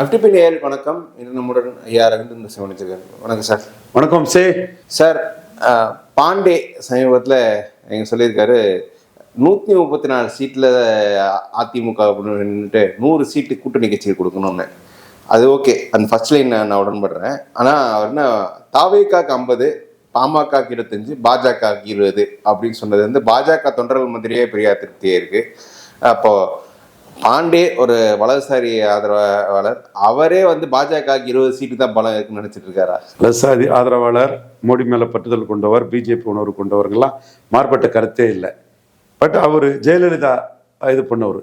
FTP நேயர் வணக்கம். இன்று நம்முடன் ஐயா ரவீந்திரன் சிவனிச்சிருக்காரு வணக்கம் சார். வணக்கம் சே. சார் பாண்டே சமீபத்தில் எங்க சொல்லியிருக்காரு நூற்றி முப்பத்தி நாலு சீட்டில் அதிமுக அப்படின்ட்டு நூறு சீட்டு கூட்டணி கட்சிக்கு கொடுக்கணும்னு. அது ஓகே. அந்த ஃபர்ஸ்ட் லைன் நான் உடன்படுறேன். ஆனால் அவர் என்ன தாவேக்காக்கு ஐம்பது பாமகக்கு இருபத்தஞ்சு பாஜகக்கு இருபது அப்படின்னு சொன்னது வந்து பாஜக தொண்டர்கள் மந்திரியே பெரிய திருப்தியே இருக்கு. அப்போ பாண்டே ஒரு வலதுசாரி ஆதரவாளர். அவரே வந்து பாஜகக்கு இருபது சீட்டு தான் பலம் இருக்குன்னு நினைச்சிட்டு இருக்காரா? லசாதி ஆதரவாளர் மோடி மேல பற்றுதல் கொண்டவர் பிஜேபி உணர்வு கொண்டவர்கள்லாம் மாறுபட்ட கருத்தே இல்லை. பட் அவர் ஜெயலலிதா இது பண்ணவர்.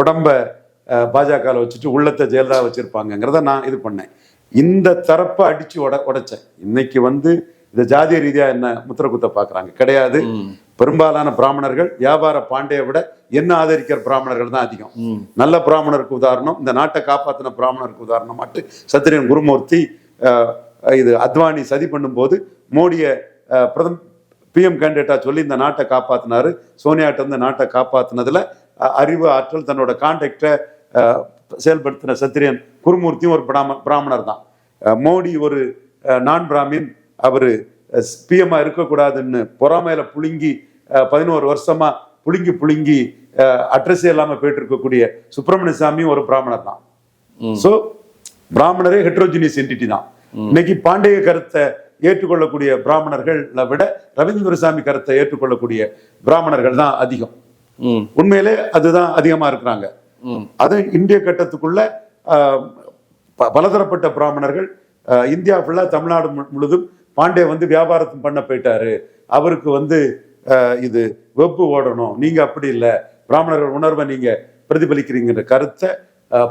உடம்ப பாஜகவில் வச்சுட்டு உள்ளத்தை ஜெயலலிதா வச்சிருப்பாங்கங்கிறத நான் இது பண்ணேன். இந்த தரப்பை அடிச்சு உட உடைச்சேன். இன்னைக்கு வந்து இந்த ஜாதிய ரீதியா என்ன முத்திர குத்த பாக்குறாங்க? கிடையாது. பெரும்பாலான பிராமணர்கள் வியாபார பாண்டியை விட என்ன ஆதரிக்கிற பிராமணர்கள் தான் அதிகம். நல்ல பிராமணருக்கு உதாரணம் இந்த நாட்டை காப்பாத்தின பிராமணருக்கு உதாரணம் மட்டும் சத்திரியன் குருமூர்த்தி இது அத்வானி சதி பண்ணும்போது மோடியை பிரதம் பிஎம் கேண்டிடேட்டா சொல்லி இந்த நாட்டை காப்பாத்தினாரு. சோனியாட்ட இருந்து நாட்டை காப்பாத்தினதுல அறிவு ஆற்றல் தன்னோட கான்டாக்டை செயல்படுத்தின சத்திரியன் குருமூர்த்தியும் ஒரு பிராம பிராமணர் தான். மோடி ஒரு நான் பிராமின் அவரு பிஎம்ஆ இருக்கக்கூடாதுன்னு பொறாமையில புழுங்கி பதினோரு வருஷமா புழுங்கி புழுங்கி அட்ரஸே இல்லாம போயிட்டு இருக்கக்கூடிய சுப்பிரமணிய சாமியும் ஒரு பிராமணர் தான். சோ பிராமணரே ஹெட்ரோஜினியஸ் என்டிட்டி தான். இன்னைக்கு பாண்டிய கருத்தை ஏற்றுக்கொள்ளக்கூடிய பிராமணர்களை விட ரவீந்திரசாமி கருத்தை ஏற்றுக்கொள்ளக்கூடிய பிராமணர்கள் தான் அதிகம். உண்மையிலே அதுதான் அதிகமா இருக்கிறாங்க. அது இந்திய கட்டத்துக்குள்ள பலதரப்பட்ட பிராமணர்கள் இந்தியா ஃபுல்லா தமிழ்நாடு முழுதும் பாண்டே வந்து வியாபாரத்தும் பண்ண போயிட்டாரு. அவருக்கு வந்து இது வெப்பு ஓடணும். நீங்க அப்படி இல்லை. பிராமணர்கள் உணர்வை நீங்க பிரதிபலிக்கிறீங்கிற கருத்தை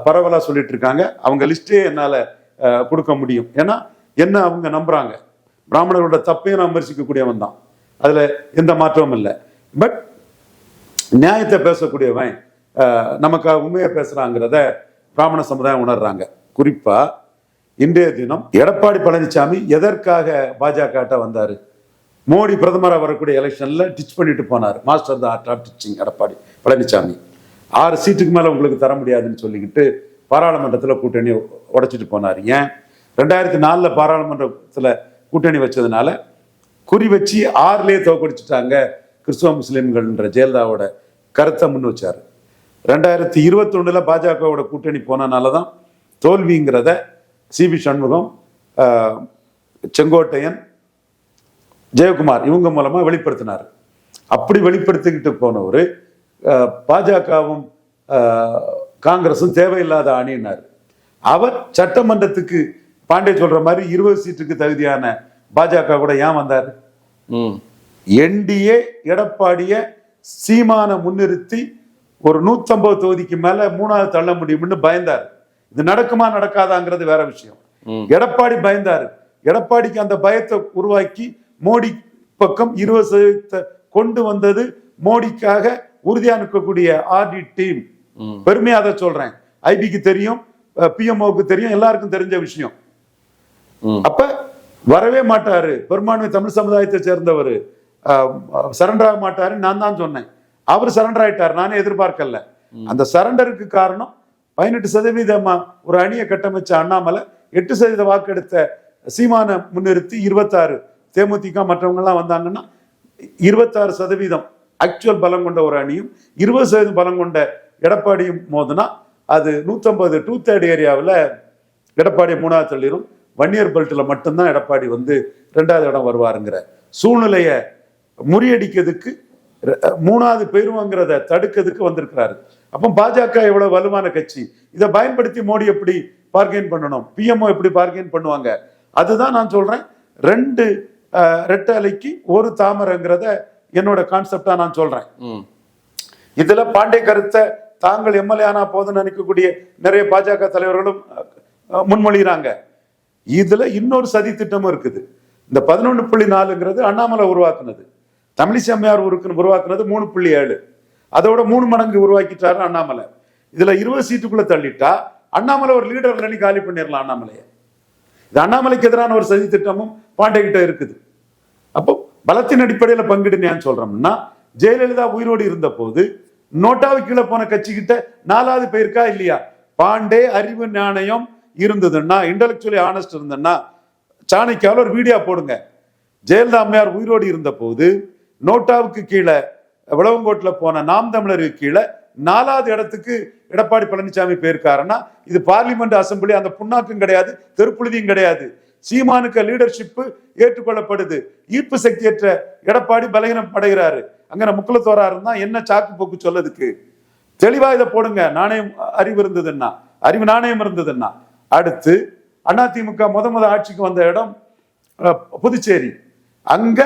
பரவலா சொல்லிட்டு இருக்காங்க அவங்க லிஸ்டே என்னால கொடுக்க முடியும். ஏன்னா என்ன அவங்க நம்புறாங்க? பிராமணர்களோட தப்பையும் நான் விமர்சிக்கக்கூடியவன் தான். அதுல எந்த மாற்றமும் இல்லை. பட் நியாயத்தை பேசக்கூடியவன் அஹ், நமக்கு உண்மையை பேசுறாங்கிறத பிராமண சமுதாயம் உணர்றாங்க. குறிப்பா இன்றைய தினம் எடப்பாடி பழனிசாமி எதற்காக பாஜக வந்தாரு? மோடி பிரதமராக வரக்கூடிய எலெக்ஷனில் டிச் பண்ணிட்டு போனார். Master the art of ditching Edappadi Palaniswami ஆறு சீட்டுக்கு மேலே உங்களுக்கு தர முடியாதுன்னு சொல்லிக்கிட்டு பாராளுமன்றத்தில் கூட்டணி உடைச்சிட்டு போனார். ஏன்? ரெண்டாயிரத்தி நாலில் பாராளுமன்றத்தில் கூட்டணி வச்சதுனால குறி வச்சு ஆறுலேயே தோக்கடிச்சிட்டாங்க கிறிஸ்துவ முஸ்லீம்கள்ன்ற ஜெயலலிதாவோட கருத்தை முன் வச்சார். ரெண்டாயிரத்தி இருபத்தொன்னில் பாஜகவோட கூட்டணி போனனால தான் தோல்விங்கிறத சிபி சண்முகம் செங்கோட்டையன் ஜெயக்குமார் இவங்க மூலமா வெளிப்படுத்தினார். அப்படி வெளிப்படுத்திக்கிட்டு போனவர் பாஜகவும் காங்கிரஸும் தேவையில்லாத அணியினார் அவர் சட்டமன்றத்துக்கு பாண்டே சொல்ற மாதிரி இருபது சீட்டுக்கு தகுதியான பாஜக கூட ஏன் வந்தார்? என்டிஏ எடப்பாடிய சீமான முன்னிறுத்தி ஒரு நூத்தம்பது தொகுதிக்கு மேல மூணாவது தள்ள முடியும்னு பயந்தார். இது நடக்குமா நடக்காதாங்கிறது வேற விஷயம். எடப்பாடி பயந்தாரு. எடப்பாடிக்கு அந்த பயத்தை உருவாக்கி மோடி பக்கம் இருபது சதவீதத்தை கொண்டு வந்தது மோடிக்காக உறுதியா நிற்கக்கூடிய ஆர்டி டீம். பெருமையா அதை சொல்றேன். ஐபிக்கு தெரியும் பிஎம்ஓக்கு தெரியும் எல்லாருக்கும் தெரிஞ்ச விஷயம். அப்ப வரவே மாட்டாரு. பெரும்பான்மை தமிழ் சமுதாயத்தை சேர்ந்தவர். சரண்டர் ஆக மாட்டாரு நான் தான் சொன்னேன். அவர் சரண்டர் ஆயிட்டார் நானே எதிர்பார்க்கல. அந்த சரண்டருக்கு காரணம் பதினெட்டு சதவீதமா ஒரு அணியை கட்டமைச்ச அண்ணாமலை எட்டு சதவீத வாக்கெடுத்த சீமான முன்னிறுத்தி இருபத்தாறு தேமுதிக மற்றவங்கெல்லாம் வந்தாங்கன்னா இருபத்தாறு சதவீதம் ஆக்சுவல் பலம் கொண்ட ஒரு அணியும் இருபது சதவீதம் பலம் கொண்ட எடப்பாடியும் மோதுனா அது நூற்றம்பது டூ தேர்ட் ஏரியாவில் எடப்பாடி மூணாவது தள்ளிரும். வன்னியர் பெல்ட்டில் மட்டும்தான் எடப்பாடி வந்து ரெண்டாவது இடம் வருவாருங்கிற சூழ்நிலையை முறியடிக்கிறதுக்கு மூணாவது பெருமைங்கிறத தடுக்கிறதுக்கு வந்திருக்கிறாரு. அப்போ பாஜக எவ்வளவு வலுவான கட்சி? இதை பயன்படுத்தி மோடி எப்படி பார்கெயின் பண்ணணும்? பிஎம்ஓ எப்படி பார்கெயின் பண்ணுவாங்க? அதுதான் நான் சொல்றேன். ரெண்டு ரெட்டை அலைக்கு ஒரு தாமரைங்கிறத என்னோட கான்செப்டா நான் சொல்றேன். இதுல பாண்டே கருத்தை தாங்கள் எம்எல்ஏ ஆனா போதும்னு நினைக்கக்கூடிய நிறைய பாஜக தலைவர்களும் முன்மொழிகிறாங்க. இதுல இன்னொரு சதி திட்டமும் இருக்குது. இந்த பதினொன்னு புள்ளி நாலுங்கிறது அண்ணாமலை உருவாக்குனது. தமிழிசை அம்மையார் உருக்கு உருவாக்குனது மூணு புள்ளி ஏழு. அதோட மூணு மடங்கு உருவாக்கிட்டாரு அண்ணாமலை. இதுல இருபது சீட்டுக்குள்ள தள்ளிட்டா அண்ணாமலை ஒரு லீடர் காலி பண்ணிடலாம் அண்ணாமலையை. இது அண்ணாமலைக்கு எதிரான ஒரு சதி திட்டமும் பாண்டே கிட்ட இருக்குது. அப்போ பலத்தின் அடிப்படையில் பங்கிடுன்னு சொல்றோம்னா ஜெயலலிதா உயிரோடு இருந்த போது நோட்டாவுக்கு கீழே போன கட்சி கிட்ட நாலாவது பேருக்கா இல்லையா? பாண்டே அறிவு நாணயம் இருந்ததுன்னா இன்டலெக்சுவலி ஆனஸ்ட் இருந்ததுன்னா சாணக்கியாவில் ஒரு வீடியோ போடுங்க. ஜெயலலிதா அம்மையார் உயிரோடு இருந்த போது நோட்டாவுக்கு கீழே விளவங்கோட்டில் போன நாம் தமிழருக்கு கீழே நாலாவது இடத்துக்கு எடப்பாடி பழனிசாமி போயிருக்காருன்னா இது பார்லிமெண்ட் அசம்பிளி அந்த புண்ணாக்கும் கிடையாது தெருப்புழுதியும் கிடையாது. சீமானுக்கு லீடர்ஷிப்பு ஏற்றுக்கொள்ளப்படுது. ஈர்ப்பு சக்தியற்ற எடப்பாடி பலகீனம் அடைகிறாரு. அங்கே முக்குலத்தோரா இருந்தா என்ன சாக்கு போக்கு சொல்லதுக்கு தெளிவா இதை போடுங்க. நாணயம் அறிவு இருந்ததுன்னா அறிவு நாணயம் இருந்ததுன்னா. அடுத்து அதிமுக முத முத ஆட்சிக்கு வந்த இடம் புதுச்சேரி. அங்க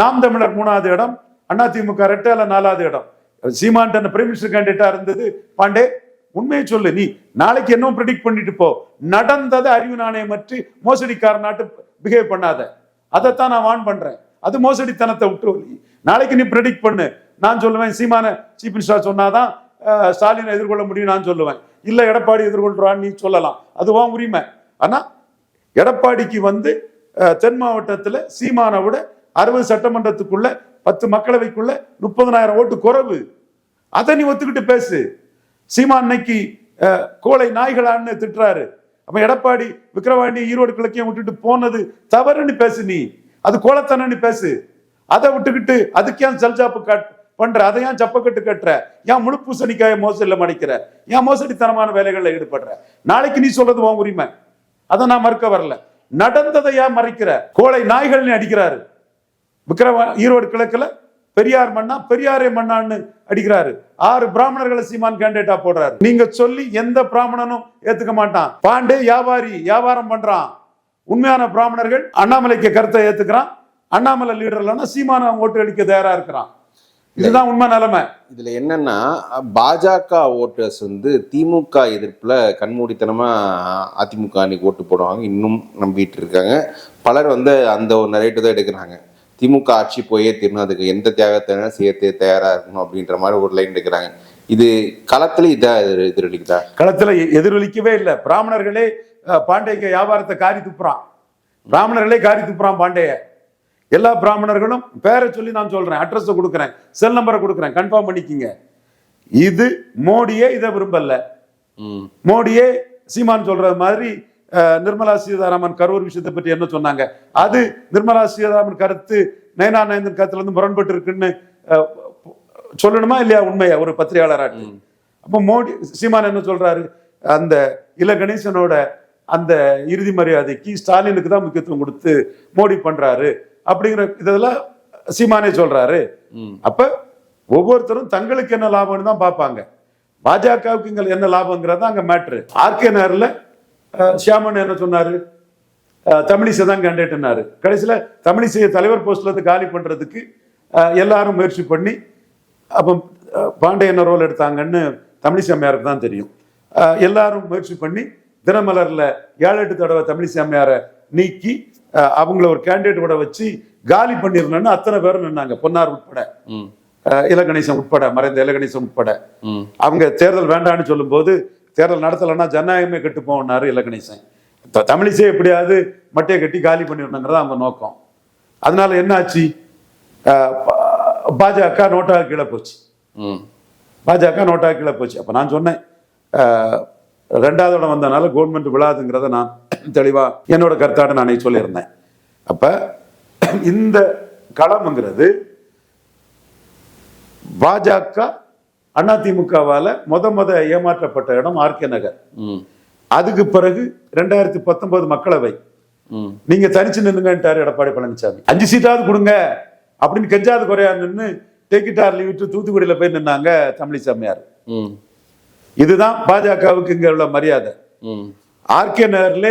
நாம் தமிழர் மூணாவது இடம் அதிமுக ரெட்டால நாலாவது இடம். சீமான் பிரைம் மினிஸ்டர் கேண்டிடேட்டா இருந்தது. பாண்டே உண்மையை சொல்லு. நீ நாளைக்கு என்ன ப்ரெடிக்ட் பண்ணிட்டு போ. நடந்ததை அறிவு நாணயம் பற்றி மோசடிக்கார நாட்டு பிஹேவ் பண்ணாத. அதைத்தான் நான் வான் பண்றேன். அது மோசடித்தனத்தை விட்டு நாளைக்கு நீ ப்ரெடிக்ட் பண்ணு. நான் சொல்லுவேன் சீமான சீஃப் மினிஸ்டர் சொன்னாதான் ஸ்டாலினை எதிர்கொள்ள முடியும் நான் சொல்லுவேன். இல்லை எடப்பாடி எதிர்கொள்றான்னு நீ சொல்லலாம். அதுவான் உரிமை. ஆனா எடப்பாடிக்கு வந்து தென் மாவட்டத்தில் சீமானை விட அறுபது சட்டமன்றத்துக்குள்ள பத்து மக்களவைக்குள்ள முப்பதனாயிரம் ஓட்டு குறைவு. அதை நீ ஒத்துக்கிட்டு பேசு. சீமான் இன்னைக்கு அஹ், கோழை நாய்களான்னு திட்டுறாரு. அப்ப எடப்பாடி விக்கிரவாண்டி ஈரோடு கிழக்கையும் விட்டுட்டு போனது தவறுன்னு பேசு நீ. அது கோலத்தனன்னு பேசு. அதை விட்டுக்கிட்டு அதுக்கு ஏன் ஜல்ஜாப்பு காட் பண்ற? அதை ஏன் சப்பக்கட்டு கட்டுற? ஏன் முழு பூசணிக்காய மோசடியில் மடிக்கிற? ஏன் மோசடித்தனமான வேலைகளில் ஈடுபடுற? நாளைக்கு நீ சொல்றது உன் உரிமை. அதை நான் மறுக்க வரல. நடந்ததை ஏன் மறைக்கிற? கோழை நாய்கள்னு அடிக்கிறாரு. விக்ரவ ஈரோடு கிழக்கில் பெரியார் மண்ணா பெரியாரே மண்ணான்னு அடிக்கிறாரு. ஆறு பிராமணர்களை சீமான் கேண்டிடேட்டா போடுறாரு. நீங்க சொல்லி எந்த பிராமணனும் ஏத்துக்க மாட்டான். பாண்டே வியாபாரி வியாபாரம் பண்றான். உண்மையான பிராமணர்கள் அண்ணாமலைக்கு கருத்தை ஏத்துக்கிறான். அண்ணாமலை லீடர் இல்லைன்னா சீமான ஓட்டு அடிக்க தயாரா இருக்கிறான். இதுதான் உண்மை நிலைமை. இதுல என்னன்னா பாஜக ஓட்டர்ஸ் வந்து திமுக எதிர்ப்புல கண்மூடித்தனமா அதிமுக அன்னைக்கு ஓட்டு போடுவாங்க. இன்னும் நம்பிட்டு இருக்காங்க. பலர் வந்து அந்த ஒரு நரேட்டு தான் எடுக்கிறாங்க. திமுக ஆட்சி போயே தீரணும். அதுக்கு எந்த தியாகத்தை செய்ய தயாரா இருக்கணும் அப்படின்ற மாதிரி ஒரு லைன் எடுக்கிறாங்க. இது களத்துல இதா எதிர்- எதிரொலிக்குதா? களத்துல எதிரொலிக்கவே இல்லை. பிராமணர்களே பாண்டேக்கு வியாபாரத்தை காரி துப்புறான். பிராமணர்களே காரி துப்புறான் பாண்டேய. எல்லா பிராமணர்களும் பேரை சொல்லி நான் சொல்றேன். அட்ரஸ் கொடுக்குறேன். செல் நம்பரை கொடுக்குறேன். கன்ஃபார்ம் பண்ணிக்கிங்க. இது மோடியே இதை விரும்பல. மோடியே சீமான் சொல்றது மாதிரி நிர்மலா சீதாராமன் கரூர் விஷயத்தை பற்றி என்ன சொன்னாங்க? அது நிர்மலா சீதாராமன் கருத்து நயனா நயந்தன் கருத்துல இருந்து முரண்பட்டு இருக்குன்னு சொல்லணுமா இல்லையா? உண்மையா? ஒரு பத்திரிகையாளராட்டு அப்போ மோடி சீமான் என்ன சொல்றாரு? அந்த இல கணேசனோட அந்த இறுதி மரியாதைக்கு ஸ்டாலினுக்கு தான் முக்கியத்துவம் கொடுத்து மோடி பண்றாரு அப்படிங்கிற இதெல்லாம் சீமானே சொல்றாரு. அப்ப ஒவ்வொருத்தரும் தங்களுக்கு என்ன லாபம்னு தான் பார்ப்பாங்க. பாஜகவுக்கு இங்க என்ன லாபங்கிறது அங்க மேட்ரு ஆர்கே நகர்ல சியாமன் என்ன சொன்னாரு? தமிழிசை தான் கேண்டிடேட்னாரு. கடைசியில தமிழிசையை தலைவர் போஸ்ட்ல இருந்து காலி பண்றதுக்கு எல்லாரும் முயற்சி பண்ணி அப்போ பாண்டே என்ன ரோல் எடுத்தாங்கன்னு தமிழிசை அம்மையாருக்கு தான் தெரியும். எல்லாரும் முயற்சி பண்ணி தினமலர்ல ஏழு எட்டு தடவை தமிழிசை அம்மையாரை நீக்கி அவங்கள ஒரு கேண்டிடேட்டோட வச்சு காலி பண்ணிடணும்னு அத்தனை பேரும் நின்னாங்க. பொன்னார் உட்பட. இலகணேசன் உட்பட மறைந்த இலகணேசன் உட்பட. அவங்க தேர்தல் வேண்டாம்னு சொல்லும்போது தேர்தல் நடத்தலைன்னா ஜனநாயகமே கெட்டு போனாரு த- தமிழிசை எப்படியாவது மட்டையை கட்டி காலி பண்ணிடணுங்கிறதா அவங்க நோக்கம். அதனால என்ன ஆச்சு? பாஜக நோட்டாக கீழே போச்சு. பாஜக நோட்டாக கீழே போச்சு. அப்போ நான் சொன்னேன் ரெண்டாவது இடம் வந்தனால கவர்மெண்ட் விழாதுங்கிறத நான் தெளிவா என்னோட கருத்தாட நானே சொல்லியிருந்தேன். அப்ப இந்த களம்ங்கிறது பாஜக அதிமுகவால முத முத ஏமாற்றப்பட்ட இடம் ஆர்கே நகர். அதுக்கு பிறகு ரெண்டாயிரத்தி பத்தொன்பது மக்களவை. நீங்க தனிச்சு நின்னுங்கன்ட்டாரு எடப்பாடி பழனிசாமி அஞ்சு சீட்டாவது கொடுங்க அப்படின்னு கெஞ்சாது குறையா நின்று டேக்கிட்டார் விட்டு தூத்துக்குடியில போய் நின்னாங்க ம். இதுதான் பாஜகவுக்கு இங்க உள்ள மரியாதை. ஆர்கே நகர்ல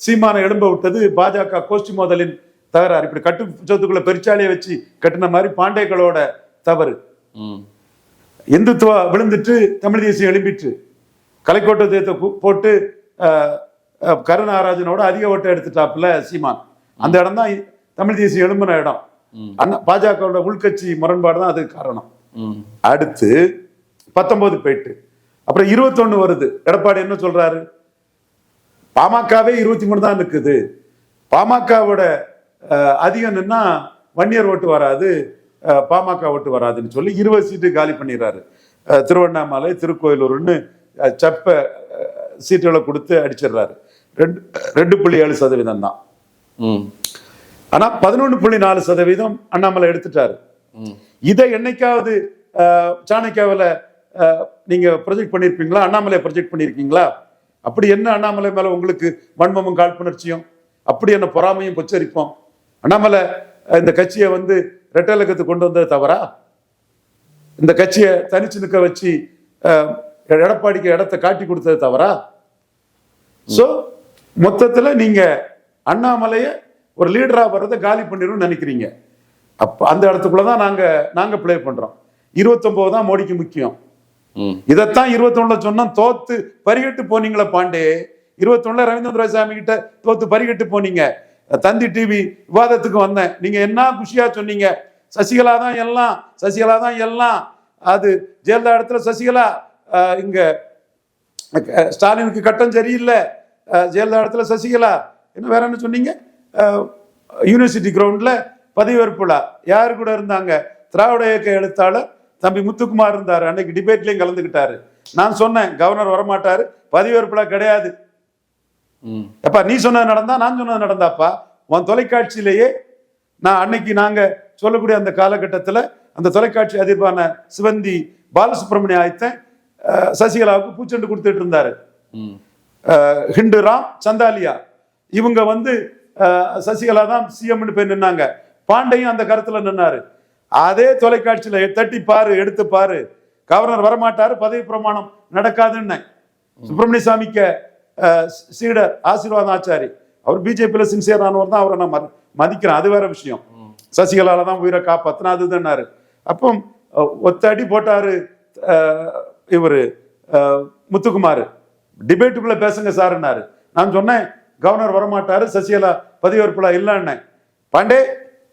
சீமான எழும்ப விட்டது பாஜக கோஷ்டி மோதலின் தகராறு. இப்படி கட்டு சொத்துக்குள்ள பெருச்சாலியை வச்சு கட்டின மாதிரி பாண்டேக்களோட தவறு. இந்துத்துவா விழுந்துட்டு தமிழ் தேசியம் எழும்பிட்டு கலைக்கோட்டை தேத்தை போட்டு கருணாராஜனோட அதிக ஓட்டை எடுத்துட்டாப்புல சீமான். அந்த இடம் தான் தமிழ் தேசியம் எழும்பின இடம். அண்ணா பாஜகவோட உள்கட்சி முரண்பாடு தான் அதுக்கு காரணம். அடுத்து பத்தொன்பது போயிட்டு அப்புறம் இருபத்தொன்னு வருது. எடப்பாடி என்ன சொல்றாரு? பாமகவே இருபத்தி மூணு தான் இருக்குது. பாமகவோட அதிகம் நின்னா வன்னியர் ஓட்டு வராது. பாமக ஓட்டு வராதுன்னு சொல்லி இருபது சீட்டு காலி பண்ணிடுறாரு. திருவண்ணாமலை திருக்கோயிலூர்னு செப்ப சீட்டுகளை கொடுத்து அடிச்சிடுறாரு. ரெண்டு ரெண்டு புள்ளி ஏழு சதவீதம் தான். ம். ஆனா பதினொன்று புள்ளி நாலு சதவீதம் அண்ணாமலை எடுத்துட்டாரு. இதை என்னைக்காவது சாணக்கியாவுல நீங்க ப்ரொஜெக்ட் பண்ணியிருப்பீங்களா அண்ணாமலை ப்ரொஜெக்ட் பண்ணியிருக்கீங்களா அப்படி என்ன அண்ணாமலை மேல உங்களுக்கு வன்மமும் காழ்ப்புணர்ச்சியும்? அப்படி என்ன பொறாமையும் பொச்சரிப்போம்? அண்ணாமலை இந்த கட்சியை வந்து ரெட்டலக்கத்து கொண்டு வந்தது தவறா? இந்த கட்சியை தனிச்சு நிற்க வச்சு எடப்பாடிக்கு இடத்தை காட்டி கொடுத்தது தவறா? சோ மொத்தத்துல நீங்க அண்ணாமலைய ஒரு லீடரா வர்றதை காலி பண்ணிடணும்னு நினைக்கிறீங்க. அப்ப அந்த இடத்துக்குள்ள தான் நாங்க நாங்க ப்ளே பண்றோம். இருபத்தொன்பது தான் மோடிக்கு முக்கியம். இதைத்தான் இருபத்தொன்னுல சொன்னோம் தோத்து பரிகட்டு போனீங்களே பாண்டே. இருபத்தொன்னுல ரவீந்திர சாமி கிட்ட தோத்து பரிகட்டு போனீங்க. தந்தி டிவி விவாதத்துக்கு வந்தேன். நீங்கள் என்ன குஷியாக சொன்னீங்க? சசிகலா தான் எல்லாம் சசிகலா தான் எல்லாம். அது ஜெயலலிதா இடத்துல சசிகலா இங்கே ஸ்டாலினுக்கு கட்டம் சரியில்லை. ஜெயலலிதா இடத்துல சசிகலா. என்ன வேற என்ன சொன்னீங்க? யூனிவர்சிட்டி கிரவுண்டில் பதவியேற்பு யார் கூட இருந்தாங்க? திராவிட இயக்க எழுத்தாளர் தம்பி முத்துக்குமார் இருந்தார். அன்னைக்கு டிபேட்லேயும் கலந்துக்கிட்டாரு. நான் சொன்னேன் கவர்னர் வரமாட்டார் பதவியேற்பு கிடையாது. அப்பா நீ சொன்னது நடந்தா நான் சொன்னது நடந்தாப்பா. உன் தொலைக்காட்சியிலேயே நான் அன்னைக்கு நாங்க சொல்லக்கூடிய அந்த காலகட்டத்துல அந்த தொலைக்காட்சி அதிர்வான சிவந்தி பாலசுப்ரமணிய ஆயத்தன் சசிகலாவுக்கு பூச்செண்டு கொடுத்துட்டு இருந்தாரு. ஹிண்டு ராம் சந்தாலியா. இவங்க வந்து சசிகலா தான் சிஎம்னு போய் நின்னாங்க. பாண்டையும் அந்த கருத்துல நின்னாரு. அதே தொலைக்காட்சியில தட்டி பாரு எடுத்து பாரு. கவர்னர் வரமாட்டாரு பதவி பிரமாணம் நடக்காதுன்னு. சுப்பிரமணிய சாமிக்கு சீடர் ஆசீர்வாதம் ஆச்சாரி அவர் பிஜேபியில சின்சியர் ஆனவர் தான் அவரை நான் மதி- மதிக்கிறேன். அது வேற விஷயம். சசிகலால தான் உயிரை காப்பாத்தினா அதுதான்னாரு அப்போ அஹ், ஒத்த அடி போட்டாரு இவரு முத்துக்குமார். டிபேட்டுக்குள்ள பேசுங்க சார்னாரு நான் சொன்னேன் கவர்னர் வரமாட்டாரு சசிகலா பதவியேற்புல இல்லைன்னு. பாண்டே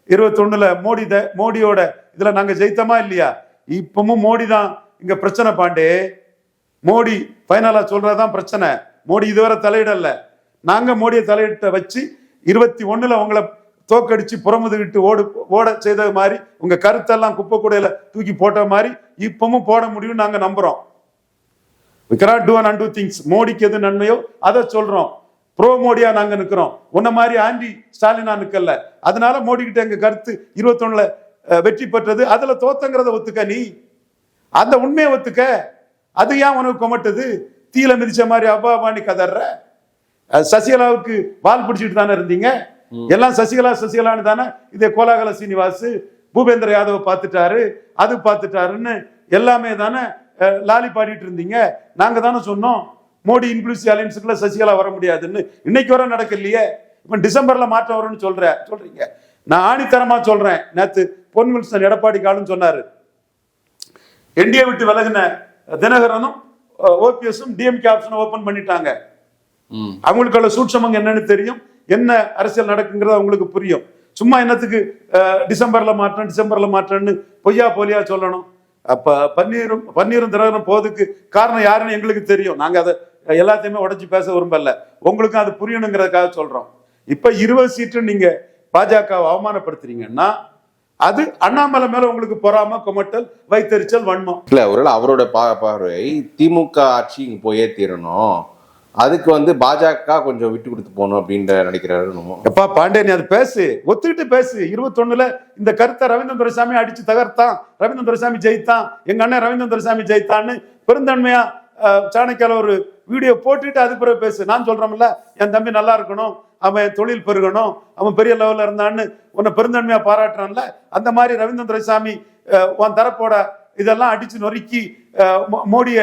இருபத்தொன்னுல மோடி த- மோடியோட இதுல நாங்க ஜெயித்தோமா இல்லையா? இப்பவும் மோடி தான் இங்க பிரச்சனை பாண்டே. மோடி ஃபைனலா சொல்றதுதான் பிரச்சனை. மோடி இதுவரை தலையிடல. நாங்கள் மோடியை தலையிட்ட வச்சு இருபத்தி ஒன்றில் உங்களை தோக்கடிச்சு புறமுதுகிட்டு ஓடு ஓட செய்த மாதிரி உங்கள் கருத்தெல்லாம் குப்பை கூடையில் தூக்கி போட்ட மாதிரி இப்பவும் போட முடியும்னு நாங்கள் நம்புகிறோம் விக்ராட் do and and do things மோடிக்கு எது நன்மையோ அதை சொல்கிறோம் ப்ரோ மோடியா நாங்க நிக்கிறோம். உன்ன மாதிரி ஆண்டி ஸ்டாலினா நிக்கல. அதனால மோடி கிட்ட எங்க கருத்து இருபத்தொன்னுல வெற்றி பெற்றது. அதுல தோத்தங்கிறத ஒத்துக்க நீ. அந்த உண்மையை ஒத்துக்க. அது ஏன் உனக்கு கொமட்டுது? தீல மிதிச்ச மாதிரி அப்பா அம்மானி கதற சசிகலாவுக்கு வால் பிடிச்சிட்டு தானே இருந்தீங்க? எல்லாம் சசிகலா சசிகலான்னு தானே? இதே கோலாகல சீனிவாஸ் பூபேந்திர யாதவ் பார்த்துட்டாரு அது பார்த்துட்டாருன்னு எல்லாமே தானே லாலி பாடிட்டு இருந்தீங்க. நாங்க தானே சொன்னோம் மோடி இன்க்ளூசிவ் அலையன்ஸுக்குள்ள சசிகலா வர முடியாதுன்னு. இன்னைக்கு வரை நடக்கலையே. இப்ப டிசம்பர்ல மாற்றம் வரும்னு சொல்ற சொல்றீங்க. நான் ஆணித்தரமா சொல்றேன். நேத்து பொன் வில்சன் எடப்பாடி காலும் சொன்னாரு. என்டிஏ விட்டு விலகின தினகரனும் ஓபிஎஸும் டிஎம்கே ஆப்ஷனை ஓபன் பண்ணிட்டாங்க. அவங்களுக்குள்ள சூட்சமங்க என்னன்னு தெரியும். என்ன அரசியல் நடக்குங்கிறது அவங்களுக்கு புரியும். சும்மா என்னத்துக்கு டிசம்பர்ல மாற்றேன் டிசம்பர்ல மாற்றேன்னு பொய்யா போலியா சொல்லணும். அப்ப பன்னீரும் பன்னீரும் தினகரனும் போவதுக்கு காரணம் யாருன்னு எங்களுக்கு தெரியும். நாங்க அதை எல்லாத்தையுமே உடைச்சு பேச விரும்பல. உங்களுக்கும் அது புரியணுங்கிறதுக்காக சொல்றோம். இப்ப இருபது சீட்டு நீங்க பாஜகவை அவமானப்படுத்துறீங்கன்னா அது அண்ணாமலை மேல உங்களுக்கு பொறாம குமட்டல் வைத்தறிச்சல் வன்மம். இல்ல ஒருவேளை அவரோட பா பார்வை திமுக ஆட்சி இங்க போயே தீரணும். அதுக்கு வந்து பாஜக கொஞ்சம் விட்டு கொடுத்து போகணும் அப்படின்ற நினைக்கிறாரு. எப்பா பாண்டே நீ அது பேசு. ஒத்துக்கிட்டு பேசு. இருபத்தொன்னுல இந்த கருத்தை ரவீந்திர துரைசாமி அடிச்சு தகர்த்தான். ரவீந்திர துரைசாமி ஜெயித்தான். எங்க அண்ணன் ரவீந்திர துரைசாமி ஜெயித்தான்னு பெருந்தன்மையா சாணக்கியால ஒரு வீடியோ போட்டுட்டு அது பிறகு பேசு. நான் சொல்கிறோம்ல என் தம்பி நல்லா இருக்கணும் அவன் தொழில் பெருகணும் அவன் பெரிய லெவலில் இருந்தான்னு உன்னை பெருந்தன்மையாக பாராட்டுறான்ல அந்த மாதிரி ரவீந்திர சாமி உன் தரப்போட இதெல்லாம் அடிச்சு நொறுக்கி மோடியை மோடிய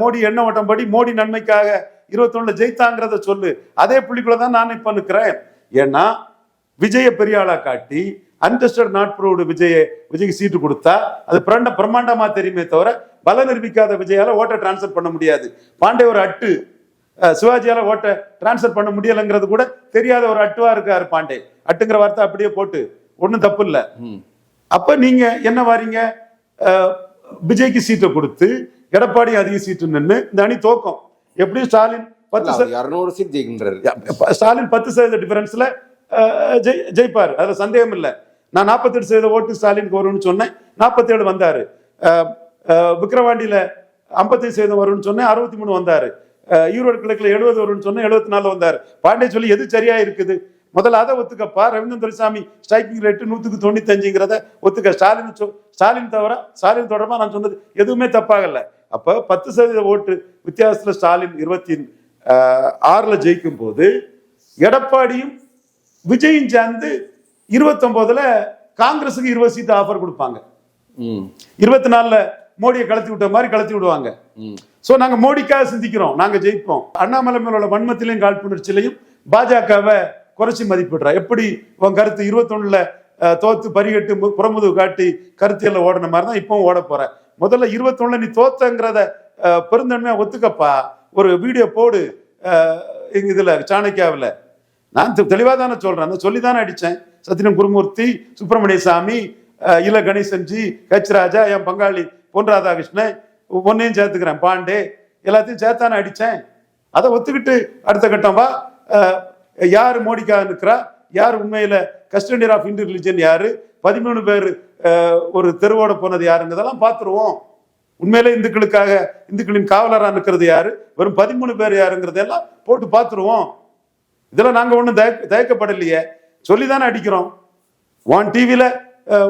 மோடி எண்ண ஓட்டம் படி மோடி நன்மைக்காக இருபத்தொன்னுல ஜெயித்தாங்கிறத சொல்லு. அதே புள்ளிக்குள்ள தான் நான் இப்போ நிற்கிறேன் ஏன்னா விஜய பெரிய காட்டி அன்டெஸ்டட் நாட் ப்ரூவ்டு விஜய விஜய்க்கு சீட்டு கொடுத்தா அது பிரண்ட பிரம்மாண்டமா தெரியுமே தவிர பல நிரூபிக்காத விஜயால ஓட்டை டிரான்ஸ்ஃபர் பண்ண முடியாது. பாண்டே ஒரு அட்டு சிவாஜியால ஓட்டை டிரான்ஸ்ஃபர் பண்ண முடியலைங்கிறது கூட தெரியாத ஒரு அட்டுவா இருக்காரு பாண்டே. அட்டுங்கிற வார்த்தை அப்படியே போட்டு ஒண்ணும் தப்பு இல்லை. அப்ப நீங்க என்ன வாரீங்க? விஜய்க்கு சீட்டை கொடுத்து எடப்பாடி அதிக சீட்டு நின்று இந்த அணி தோக்கும். எப்படியும் ஸ்டாலின் பத்து இருநூறு சீட் ஜெயிக்கின்றாரு. ஸ்டாலின் பத்து சதவீத டிஃபரன்ஸ்ல ஜெய் ஜெயிப்பார். அதுல சந்தேகம் இல்லை நான் நாற்பத்தெட்டு சதவீத ஓட்டு ஸ்டாலினுக்கு வரும்னு சொன்னேன். நாற்பத்தேழு வந்தாரு. விக்கிரவாண்டியில் ஐம்பத்தஞ்சு சதவீதம் வரும்னு சொன்னேன். அறுபத்தி மூணு வந்தாரு ஈரோடு கிழக்கில் எழுபது வரும்னு சொன்னேன். எழுபத்தி நாலு வந்தார். பாண்டே சொல்லி எது சரியா இருக்குது? முதல்ல அதை ஒத்துக்கப்பா. ரவீந்திரன் துரைசாமி ஸ்ட்ரைக்கிங் ரேட்டு நூற்றுக்கு தொண்ணூத்தஞ்சுங்கிறத ஒத்துக்க. ஸ்டாலின் சொ- ஸ்டாலின் தவிர ஸ்டாலின் தொடர்பாக நான் சொன்னது எதுவுமே தப்பாகல. அப்போ பத்து சதவீத ஓட்டு வித்தியாசத்தில் ஸ்டாலின் இருபத்தி ஆறில் ஜெயிக்கும் போது எடப்பாடியும் விஜயும் சேர்ந்து இருபத்தொன்பதுல காங்கிரஸுக்கு இருபது சீட்டு ஆஃபர் கொடுப்பாங்க. இருபத்தி நாலுல மோடியை கலத்தி விட்ட மாதிரி கலத்தி விடுவாங்க. சோ நாங்க மோடிக்காக சிந்திக்கிறோம். நாங்க ஜெயிப்போம். அண்ணாமலை மேல உள்ள வன்மத்திலையும் காழ்ப்புணர்ச்சியிலையும் பாஜகவை குறைச்சி மதிப்பிடுறா. எப்படி உன் கருத்து இருபத்தொன்னுல தோத்து பரிகட்டு புறமுதுகு காட்டி கருத்தியல்ல ஓடின மாதிரி தான் இப்பவும் ஓட போற. முதல்ல இருபத்தொன்னுல நீ தோத்தங்கிறத பெருந்தன்மையா ஒத்துக்கப்பா. ஒரு வீடியோ போடு. இதுல சாணக்கியாவில். நான் தெ- தெளிவா தானே சொல்றேன். சொல்லி தானே அடிச்சேன். சத்தியம் குருமூர்த்தி சுப்பிரமணிய சாமி அஹ், இல கணேசன்ஜி ஹெச் ராஜா என் பங்காளி பொன் ராதாகிருஷ்ணன் ஒன்னையும் சேர்த்துக்கிறேன் பாண்டே. எல்லாத்தையும் சேர்த்தானே அடித்தேன். அதை ஒத்துக்கிட்டு அடுத்த கட்டம் வா. யார் மோடிக்காக நிற்கிறா? யார் உண்மையில் கஸ்டடியர் ஆஃப் இந்து ரிலிஜன் யார்? பதிமூணு பேர் ஒரு தெருவோட போனது யாருங்கிறதெல்லாம் பார்த்துருவோம். உண்மையிலே இந்துக்களுக்காக இந்துக்களின் காவலராக நிற்கிறது யாரு? வெறும் பதிமூணு பேர் யாருங்கிறதெல்லாம் போட்டு பார்த்துருவோம். இதெல்லாம் நாங்கள் ஒன்றும் தய தயக்கப்படலையே. சொல்லி தானே அடிக்கிறோம். உன் டிவியில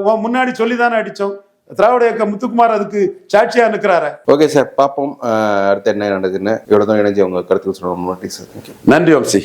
உன் முன்னாடி சொல்லி தானே அடிச்சோம். திராவிட இயக்க முத்துக்குமார் அதுக்கு சாட்சியா நிற்கிறாரு ஓகே சார் பார்ப்போம். அடுத்து என்ன நடக்குதுன்னு இவ்வளோ தான் இணைஞ்சு அவங்க கருத்துக்கள் சொல்லணும். நன்றி வம்சி.